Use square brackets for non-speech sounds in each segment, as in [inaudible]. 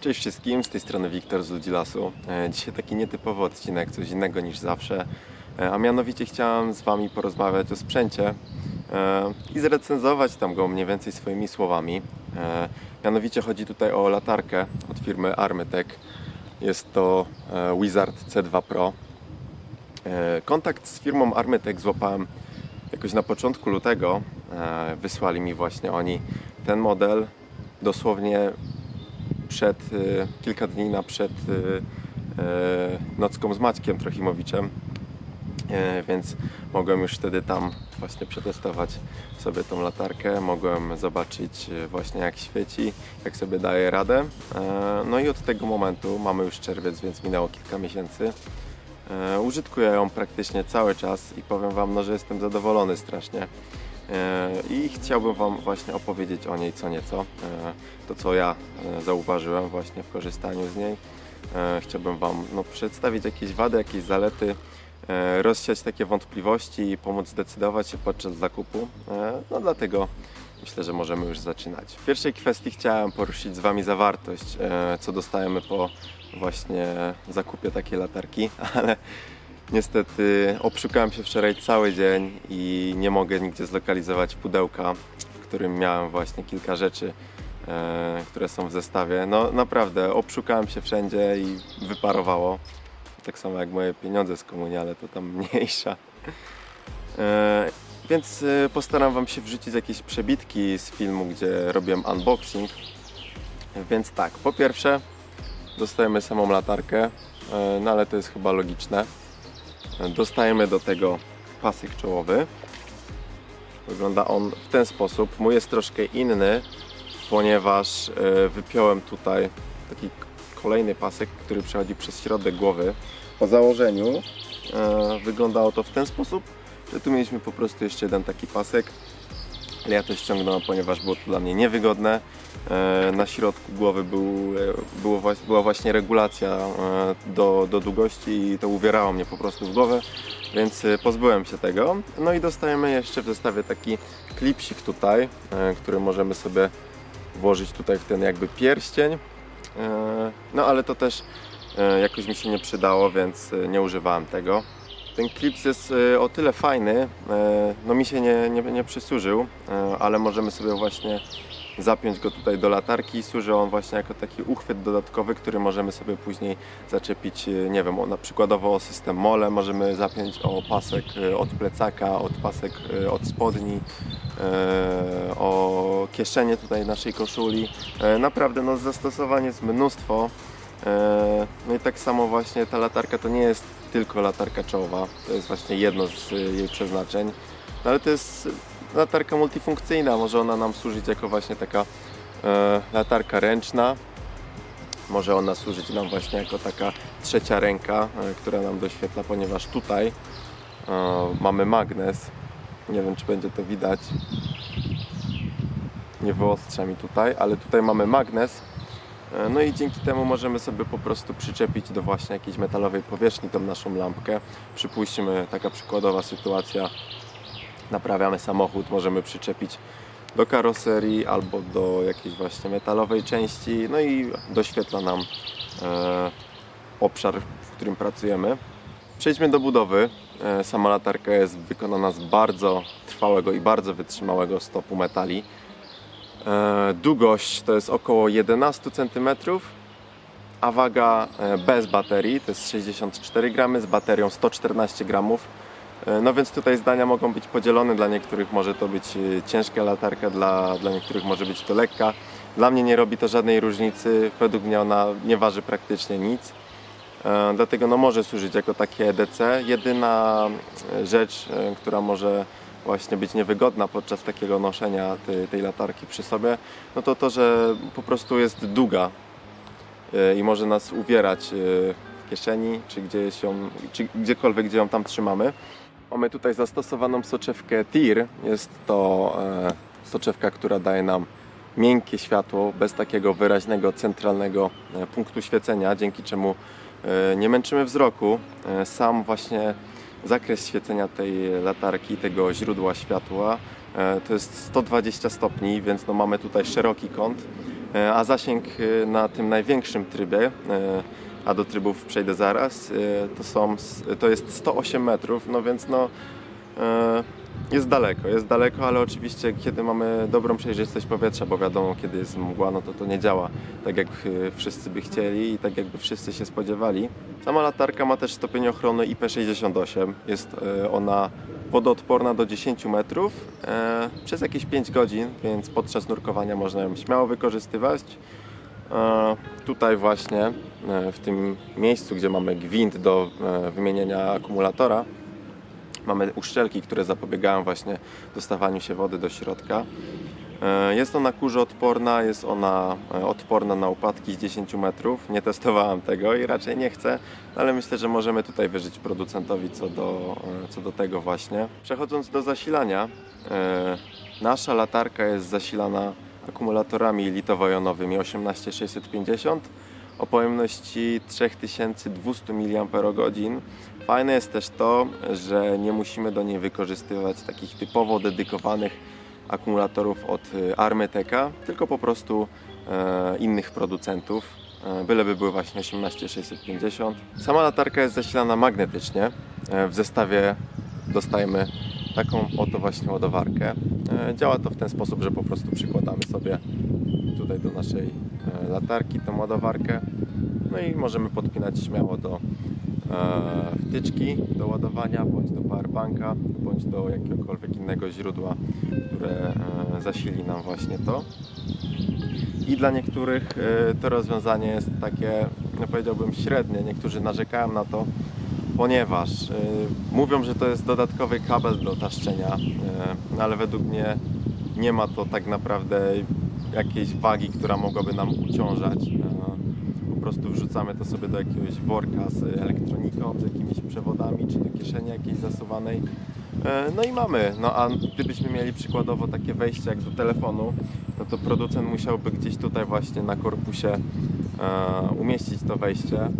Cześć wszystkim, z tej strony Wiktor z Ludzi Lasu. E, Dzisiaj taki nietypowy odcinek, coś innego niż zawsze, E, a mianowicie chciałem z Wami porozmawiać o sprzęcie e, i zrecenzować tam go mniej więcej swoimi słowami. Mianowicie chodzi tutaj o latarkę od firmy Armytech. Jest to Wizard C2 Pro. Kontakt z firmą Armytech złapałem jakoś na początku lutego. Wysłali mi właśnie oni ten model dosłownie przed, y, kilka dni na przed y, y, nocką z Maćkiem Trochimowiczem, więc mogłem już wtedy tam właśnie przetestować sobie tą latarkę, mogłem zobaczyć właśnie jak świeci, jak sobie daje radę. E, No i od tego momentu, mamy już czerwiec, więc minęło kilka miesięcy, e, użytkuję ją praktycznie cały czas i powiem Wam, no, że jestem zadowolony strasznie. E, I chciałbym Wam właśnie opowiedzieć o niej co nieco. E, To co ja e, zauważyłem właśnie w korzystaniu z niej. Chciałbym Wam no, przedstawić jakieś wady, jakieś zalety, rozsiać takie wątpliwości i pomóc zdecydować się podczas zakupu. No dlatego myślę, że możemy już zaczynać. W pierwszej kwestii chciałem poruszyć z Wami zawartość, co dostajemy po właśnie zakupie takiej latarki, [laughs] ale Niestety obszukałem się wczoraj cały dzień i nie mogę nigdzie zlokalizować pudełka, w którym miałem właśnie kilka rzeczy, e, które są w zestawie. No naprawdę, obszukałem się wszędzie i wyparowało. Tak samo jak moje pieniądze z komunii, ale to tam [laughs] mniejsza. E, więc e, postaram Wam się wrzucić jakieś przebitki z filmu, gdzie robiłem unboxing. Więc tak, po pierwsze dostajemy samą latarkę, e, no ale to jest chyba logiczne. Dostajemy do tego pasek czołowy. Wygląda on w ten sposób. Mój jest troszkę inny, ponieważ e, wypiąłem tutaj taki kolejny pasek, który przechodzi przez środek głowy. Po założeniu e, wyglądało to w ten sposób, że tu mieliśmy po prostu jeszcze jeden taki pasek. Ale ja to ściągnąłem, ponieważ było to dla mnie niewygodne. E, Na środku głowy był, e, było, była właśnie regulacja e, do, do długości i to uwierało mnie po prostu w głowę, więc pozbyłem się tego. No i dostajemy jeszcze w zestawie taki klipsik tutaj, który możemy sobie włożyć tutaj w ten jakby pierścień. No ale to też jakoś mi się nie przydało, więc nie używałem tego. Ten klips jest e, o tyle fajny, e, no mi się nie, nie, nie przysłużył, e, ale możemy sobie właśnie zapiąć go tutaj do latarki. Służy on właśnie jako taki uchwyt dodatkowy, który możemy sobie później zaczepić, nie wiem, na przykładowo o system mole, możemy zapiąć o pasek od plecaka, od pasek od spodni, o kieszenie tutaj naszej koszuli. Naprawdę no, zastosowań jest mnóstwo. No i tak samo właśnie ta latarka to nie jest tylko latarka czołowa, to jest właśnie jedno z y, jej przeznaczeń, no ale to jest latarka multifunkcyjna, może ona nam służyć jako właśnie taka e, latarka ręczna, może ona służyć nam właśnie jako taka trzecia ręka, e, która nam doświetla, ponieważ tutaj e, mamy magnes, nie wiem czy będzie to widać, nie wyostrza mi tutaj, ale tutaj mamy magnes, No i dzięki temu możemy sobie po prostu przyczepić do właśnie jakiejś metalowej powierzchni tą naszą lampkę. Przypuśćmy taka przykładowa sytuacja, naprawiamy samochód, możemy przyczepić do karoserii albo do jakiejś właśnie metalowej części, no i doświetla nam e, obszar, w którym pracujemy. Przejdźmy do budowy. E, Sama latarka jest wykonana z bardzo trwałego i bardzo wytrzymałego stopu metali. E, Długość to jest około 11 cm, a waga e, bez baterii to jest 64 gramy, z baterią 114 gramów. E, No więc tutaj zdania mogą być podzielone. Dla niektórych może to być ciężka latarka, dla, dla niektórych może być to lekka. Dla mnie nie robi to żadnej różnicy. Według mnie ona nie waży praktycznie nic. Dlatego no może służyć jako takie EDC. Jedyna rzecz, która może właśnie być niewygodna podczas takiego noszenia tej, tej latarki przy sobie, no to to, że po prostu jest długa e, i może nas uwierać e, w kieszeni, czy gdzieś ją, czy gdziekolwiek, gdzie ją tam trzymamy. Mamy tutaj zastosowaną soczewkę TIR. Jest to e, soczewka, która daje nam miękkie światło, bez takiego wyraźnego, centralnego punktu świecenia, dzięki czemu nie męczymy wzroku. Sam właśnie zakres świecenia tej latarki, tego źródła światła e, to jest 120 stopni, więc no mamy tutaj szeroki kąt. E, A zasięg e, na tym największym trybie, a do trybów przejdę zaraz, to, są, to jest 108 metrów, no więc no jest daleko, jest daleko, ale oczywiście kiedy mamy dobrą przejrzystość powietrza, bo wiadomo kiedy jest mgła, no to to nie działa tak jak e, wszyscy by chcieli i tak jakby wszyscy się spodziewali. Sama latarka ma też stopień ochrony IP68, jest e, ona wodoodporna do 10 metrów e, przez jakieś 5 godzin, więc podczas nurkowania można ją śmiało wykorzystywać. Tutaj właśnie w tym miejscu, gdzie mamy gwint do wymienienia akumulatora, mamy uszczelki, które zapobiegają właśnie dostawaniu się wody do środka. E, Jest ona kurzoodporna, jest ona e, odporna na upadki z 10 metrów. Nie testowałem tego i raczej nie chcę, ale myślę, że możemy tutaj wyżyć producentowi co do, e, co do tego właśnie. Przechodząc do zasilania, nasza latarka jest zasilana akumulatorami litowo-jonowymi 18650 o pojemności 3200 mAh. Fajne jest też to, że nie musimy do niej wykorzystywać takich typowo dedykowanych akumulatorów od y, Armeteka, tylko po prostu e, innych producentów. E, byleby były właśnie 18650. Sama latarka jest zasilana magnetycznie. E, w zestawie dostajemy taką oto właśnie ładowarkę. E, działa to w ten sposób, że po prostu przykładamy sobie tutaj do naszej e, latarki tą ładowarkę. No i możemy podpinać śmiało do e, wtyczki do ładowania, bądź do powerbanka, bądź do jakiegokolwiek innego źródła, które e, zasili nam właśnie to. I dla niektórych e, to rozwiązanie jest takie, no powiedziałbym, średnie. Niektórzy narzekają na to, ponieważ e, mówią, że to jest dodatkowy kabel do taszczenia, e, no ale według mnie nie ma to tak naprawdę jakiejś wagi, która mogłaby nam uciążać. E, Po prostu wrzucamy to sobie do jakiegoś worka z elektroniką, z jakimiś przewodami, czy do kieszeni jakiejś zasuwanej. E, No i mamy. No a gdybyśmy mieli przykładowo takie wejście jak do telefonu, no to producent musiałby gdzieś tutaj właśnie na korpusie e, umieścić to wejście.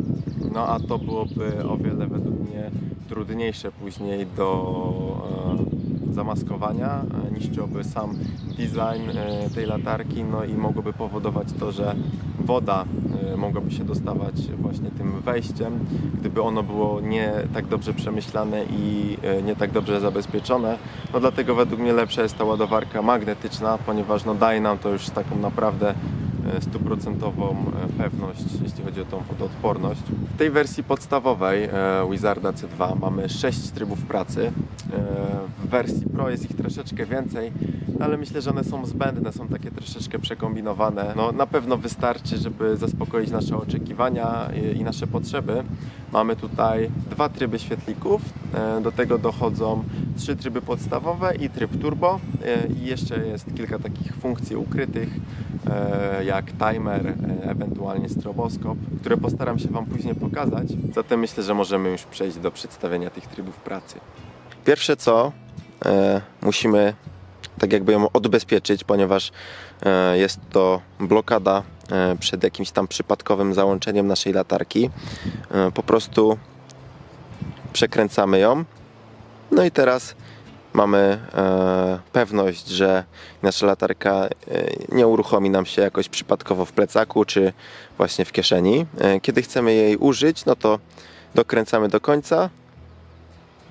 No a to byłoby o wiele według mnie trudniejsze później do e, zamaskowania, niszczyłoby sam design tej latarki, no i mogłoby powodować to, że woda mogłaby się dostawać właśnie tym wejściem, gdyby ono było nie tak dobrze przemyślane i e, nie tak dobrze zabezpieczone. No dlatego według mnie lepsza jest ta ładowarka magnetyczna, ponieważ no daje nam to już taką naprawdę e, stuprocentową e, pewność, jeśli chodzi o tą wodoodporność. W tej wersji podstawowej Wizarda C2 mamy 6 trybów pracy. W wersji Pro jest ich troszeczkę więcej, ale myślę, że one są zbędne, są takie troszeczkę przekombinowane. No, na pewno wystarczy, żeby zaspokoić nasze oczekiwania i, i nasze potrzeby. Mamy tutaj dwa tryby świetlików, e, do tego dochodzą trzy tryby podstawowe i tryb turbo e, i jeszcze jest kilka takich funkcji ukrytych, e, jak timer, ewentualnie stroboskop, które postaram się Wam później pokazać. Zatem myślę, że możemy już przejść do przedstawienia tych trybów pracy. Pierwsze co, musimy tak jakby ją odbezpieczyć, ponieważ e, jest to blokada e, przed jakimś tam przypadkowym załączeniem naszej latarki. E, Po prostu przekręcamy ją. No i teraz mamy pewność, że nasza latarka nie uruchomi nam się jakoś przypadkowo w plecaku czy właśnie w kieszeni. Kiedy chcemy jej użyć, no to dokręcamy do końca.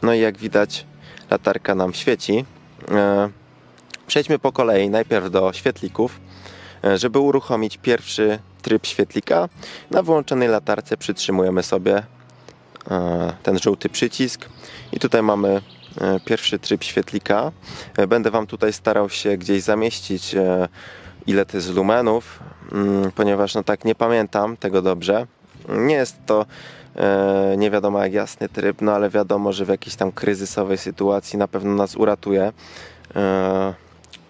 No i jak widać, latarka nam świeci. Przejdźmy po kolei najpierw do świetlików. E, Żeby uruchomić pierwszy tryb świetlika, na wyłączonej latarce przytrzymujemy sobie e, ten żółty przycisk i tutaj mamy e, pierwszy tryb świetlika. Będę Wam tutaj starał się gdzieś zamieścić ile to jest lumenów, mm, ponieważ no tak nie pamiętam tego dobrze. Nie jest to nie wiadomo jak jasny tryb, no ale wiadomo, że w jakiejś tam kryzysowej sytuacji na pewno nas uratuje.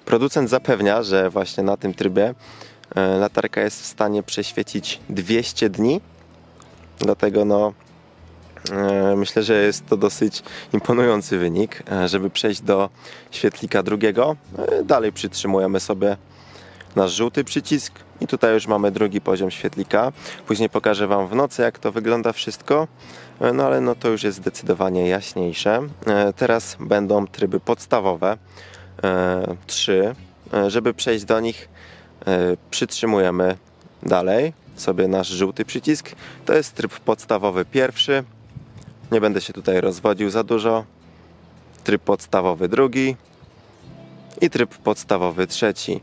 Producent zapewnia, że właśnie na tym trybie e, latarka jest w stanie przeświecić 200 dni. Dlatego no, e, myślę, że jest to dosyć imponujący wynik. E, Żeby przejść do świetlika drugiego, e, dalej przytrzymujemy sobie nasz żółty przycisk i tutaj już mamy drugi poziom świetlika. Później pokażę Wam w nocy, jak to wygląda wszystko. No ale no to już jest zdecydowanie jaśniejsze. Teraz będą tryby podstawowe e, trzy. E, Żeby przejść do nich, przytrzymujemy dalej sobie nasz żółty przycisk. To jest tryb podstawowy pierwszy. Nie będę się tutaj rozwodził za dużo. Tryb podstawowy drugi i tryb podstawowy trzeci.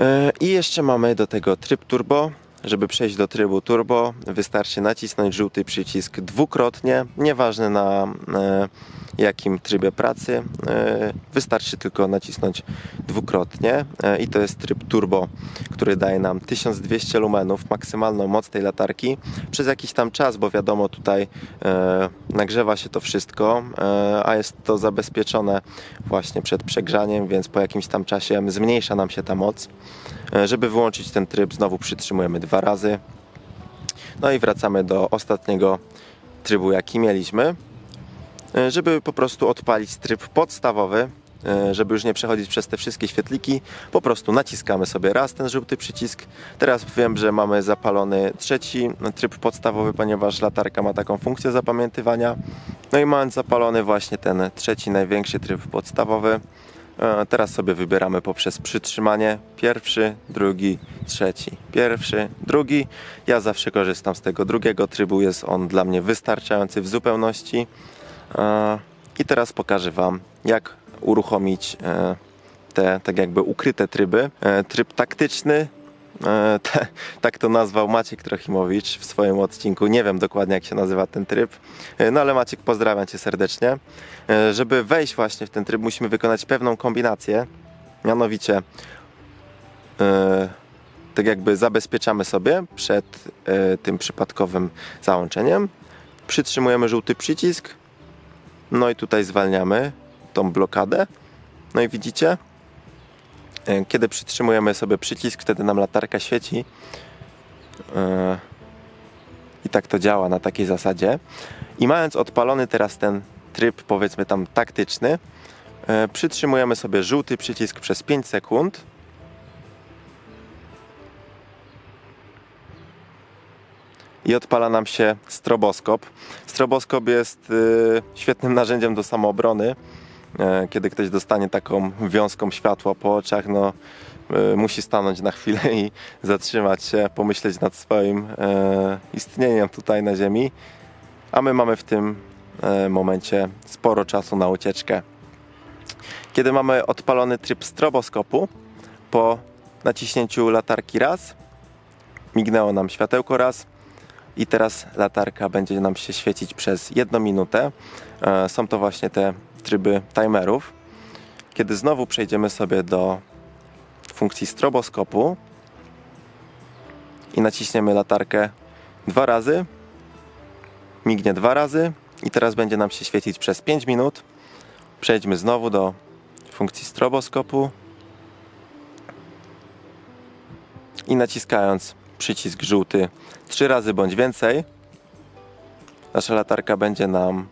E, I jeszcze mamy do tego tryb turbo. Żeby przejść do trybu turbo, wystarczy nacisnąć żółty przycisk dwukrotnie, nieważne na e, jakim trybie pracy. E, wystarczy tylko nacisnąć dwukrotnie e, i to jest tryb turbo, który daje nam 1200 lumenów, maksymalną moc tej latarki przez jakiś tam czas, bo wiadomo tutaj nagrzewa się to wszystko, a jest to zabezpieczone właśnie przed przegrzaniem, więc po jakimś tam czasie zmniejsza nam się ta moc. Żeby wyłączyć ten tryb, znowu przytrzymujemy dwa razy. No i wracamy do ostatniego trybu, jaki mieliśmy. E, Żeby po prostu odpalić tryb podstawowy, e, żeby już nie przechodzić przez te wszystkie świetliki, po prostu naciskamy sobie raz ten żółty przycisk. Teraz wiem, że mamy zapalony trzeci tryb podstawowy, ponieważ latarka ma taką funkcję zapamiętywania. No i mając zapalony właśnie ten trzeci, największy tryb podstawowy, Teraz sobie wybieramy poprzez przytrzymanie pierwszy, drugi, trzeci. Pierwszy, drugi. Ja zawsze korzystam z tego drugiego trybu, jest on dla mnie wystarczający w zupełności. E, I teraz pokażę Wam, jak uruchomić e, te tak jakby ukryte tryby. E, Tryb taktyczny, e, te, tak to nazwał Maciek Trochimowicz w swoim odcinku. Nie wiem dokładnie jak się nazywa ten tryb, E, no ale Maciek pozdrawiam Cię serdecznie. E, Żeby wejść właśnie w ten tryb musimy wykonać pewną kombinację, mianowicie e, tak jakby zabezpieczamy sobie przed e, tym przypadkowym załączeniem, przytrzymujemy żółty przycisk, no i tutaj zwalniamy tą blokadę, no i widzicie, e, kiedy przytrzymujemy sobie przycisk, wtedy nam latarka świeci. E, I tak to działa na takiej zasadzie. I mając odpalony teraz ten tryb, powiedzmy tam taktyczny, e, przytrzymujemy sobie żółty przycisk przez 5 sekund. I odpala nam się stroboskop. Stroboskop jest świetnym narzędziem do samoobrony. E, Kiedy ktoś dostanie taką wiązką światła po oczach, no y, musi stanąć na chwilę [laughs] i zatrzymać się, pomyśleć nad swoim e, istnieniem tutaj na Ziemi. A my mamy w tym e, momencie sporo czasu na ucieczkę. Kiedy mamy odpalony tryb stroboskopu, po naciśnięciu latarki raz, mignęło nam światełko raz i teraz latarka będzie nam się świecić przez jedną minutę. E, Są to właśnie te tryby timerów. Kiedy znowu przejdziemy sobie do funkcji stroboskopu i naciśniemy latarkę dwa razy, mignie dwa razy i teraz będzie nam się świecić przez 5 minut. Przejdźmy znowu do funkcji stroboskopu i naciskając przycisk żółty trzy razy bądź więcej, nasza latarka będzie nam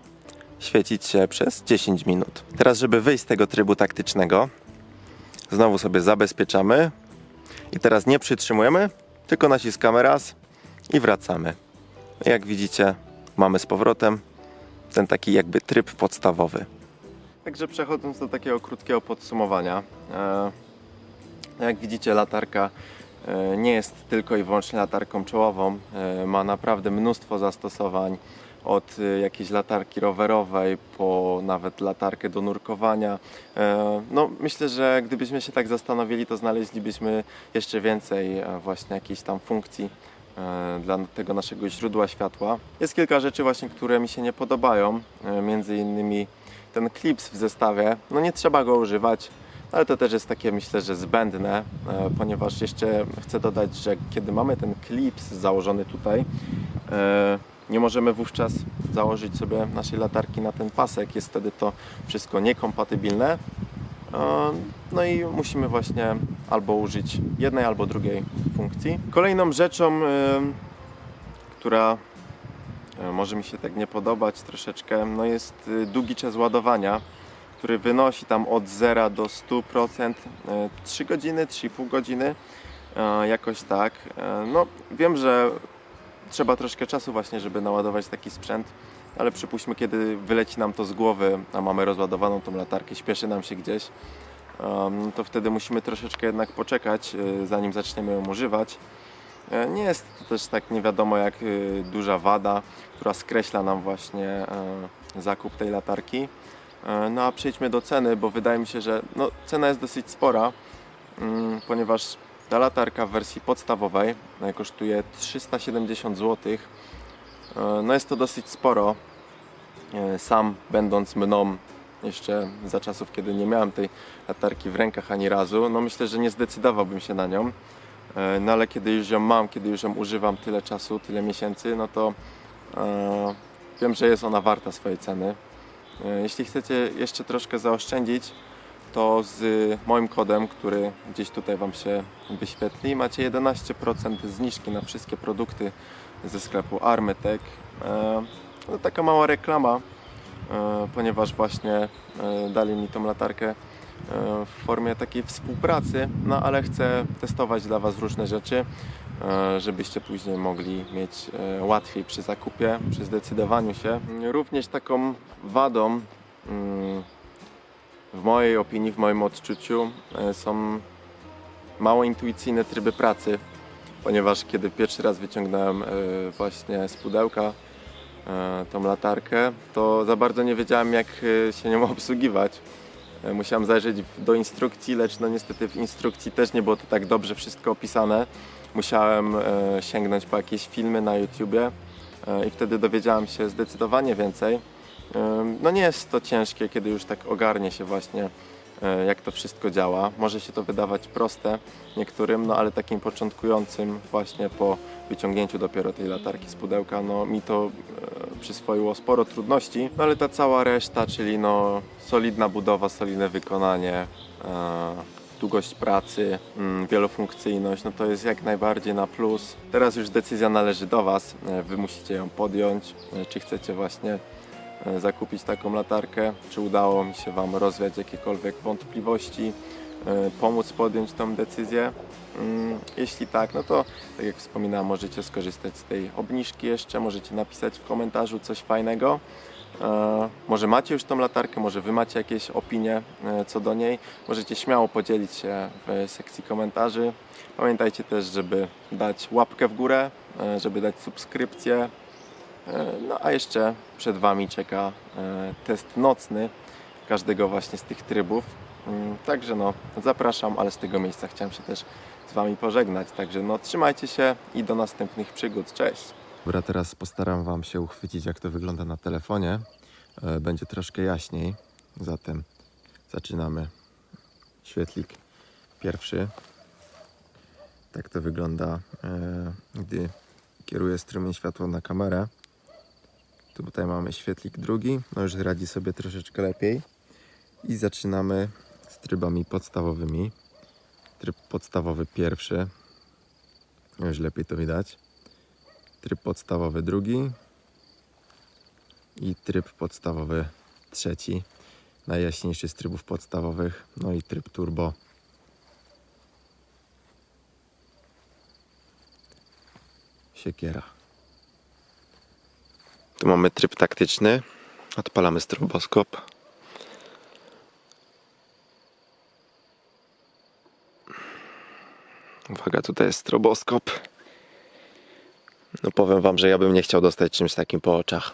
świecić się przez 10 minut. Teraz, żeby wyjść z tego trybu taktycznego, znowu sobie zabezpieczamy i teraz nie przytrzymujemy, tylko naciskamy raz i wracamy. Jak widzicie, mamy z powrotem ten taki jakby tryb podstawowy. Także przechodząc do takiego krótkiego podsumowania. e, Jak widzicie, latarka e, nie jest tylko i wyłącznie latarką czołową. e, Ma naprawdę mnóstwo zastosowań. Od e, jakiejś latarki rowerowej po nawet latarkę do nurkowania. E, No, myślę, że gdybyśmy się tak zastanowili, to znaleźlibyśmy jeszcze więcej e, właśnie jakichś tam funkcji e, dla tego naszego źródła światła. Jest kilka rzeczy właśnie, które mi się nie podobają. Między innymi ten klips w zestawie. No nie trzeba go używać, ale to też jest takie myślę, że zbędne, ponieważ jeszcze chcę dodać, że kiedy mamy ten klips założony tutaj, nie możemy wówczas założyć sobie naszej latarki na ten pasek. Jest wtedy to wszystko niekompatybilne. E, No i musimy właśnie albo użyć jednej, albo drugiej funkcji. Kolejną rzeczą, e, która e, może mi się tak nie podobać troszeczkę, no jest długi czas ładowania, który wynosi tam od 0 do 100%, e, 3 godziny, 3,5 godziny, jakoś tak. No wiem, że trzeba troszkę czasu właśnie, żeby naładować taki sprzęt, ale przypuśćmy, kiedy wyleci nam to z głowy, a mamy rozładowaną tą latarkę, śpieszy nam się gdzieś, no to wtedy musimy troszeczkę jednak poczekać, e, zanim zaczniemy ją używać. E, Nie jest to też tak nie wiadomo jak e, duża wada, która skreśla nam właśnie e, zakup tej latarki. E, No a przejdźmy do ceny, bo wydaje mi się, że no, cena jest dosyć spora, mm, ponieważ ta latarka w wersji podstawowej e, kosztuje 370 zł. No jest to dosyć sporo. E, Sam będąc mną jeszcze za czasów, kiedy nie miałem tej latarki w rękach ani razu, no myślę, że nie zdecydowałbym się na nią. E, No ale kiedy już ją mam, kiedy już ją używam tyle czasu, tyle miesięcy, no to e, wiem, że jest ona warta swojej ceny. E, Jeśli chcecie jeszcze troszkę zaoszczędzić, to z moim kodem, który gdzieś tutaj Wam się wyświetli, macie 11% zniżki na wszystkie produkty ze sklepu Armetech. E, No, taka mała reklama, e, ponieważ właśnie e, dali mi tą latarkę w formie takiej współpracy, no ale chcę testować dla Was różne rzeczy, żebyście później mogli mieć łatwiej przy zakupie, przy zdecydowaniu się. Również taką wadą mm, w mojej opinii, w moim odczuciu e, są mało intuicyjne tryby pracy, ponieważ kiedy pierwszy raz wyciągnąłem e, właśnie z pudełka e, tą latarkę, to za bardzo nie wiedziałem jak się nią [laughs] obsługiwać. Musiałem zajrzeć do instrukcji, lecz no niestety w instrukcji też nie było to tak dobrze wszystko opisane. Musiałem sięgnąć po jakieś filmy na YouTubie i wtedy dowiedziałem się zdecydowanie więcej. No nie jest to ciężkie, kiedy już tak ogarnie się właśnie e, jak to wszystko działa. Może się to wydawać proste niektórym, no ale takim początkującym właśnie po wyciągnięciu dopiero tej latarki z pudełka, no mi to e, przyswoiło sporo trudności, no ale ta cała reszta, czyli no solidna budowa, solidne wykonanie, e, długość pracy, mm, wielofunkcyjność, no to jest jak najbardziej na plus. Teraz już decyzja należy do Was, Wy musicie ją podjąć, czy chcecie właśnie zakupić taką latarkę, czy udało mi się Wam rozwiać jakiekolwiek wątpliwości, e, pomóc podjąć tą decyzję. Mm, Jeśli tak, no to tak jak wspominałem, możecie skorzystać z tej obniżki jeszcze, możecie napisać w komentarzu coś fajnego. E, Może macie już tą latarkę, może Wy macie jakieś opinie e, co do niej. Możecie śmiało podzielić się w sekcji komentarzy. Pamiętajcie też, żeby dać łapkę w górę, e, żeby dać subskrypcję. E, No a jeszcze przed Wami czeka e, test nocny każdego właśnie z tych trybów. Mm, Także no, zapraszam, ale z tego miejsca chciałem się też z Wami pożegnać. Także no, trzymajcie się i do następnych przygód. Cześć! Dobra, teraz postaram Wam się uchwycić, jak to wygląda na telefonie. E, Będzie troszkę jaśniej, zatem zaczynamy. Świetlik pierwszy. Tak to wygląda, gdy kieruję strumień światła na kamerę. Tutaj mamy świetlik drugi, no już radzi sobie troszeczkę lepiej. I zaczynamy z trybami podstawowymi. Tryb podstawowy pierwszy, już lepiej to widać. Tryb podstawowy drugi i tryb podstawowy trzeci. Najjaśniejszy z trybów podstawowych, no i tryb turbo. Siekiera. Tu mamy tryb taktyczny. Odpalamy stroboskop. Uwaga, tutaj jest stroboskop. No powiem wam, że ja bym nie chciał dostać czymś takim po oczach.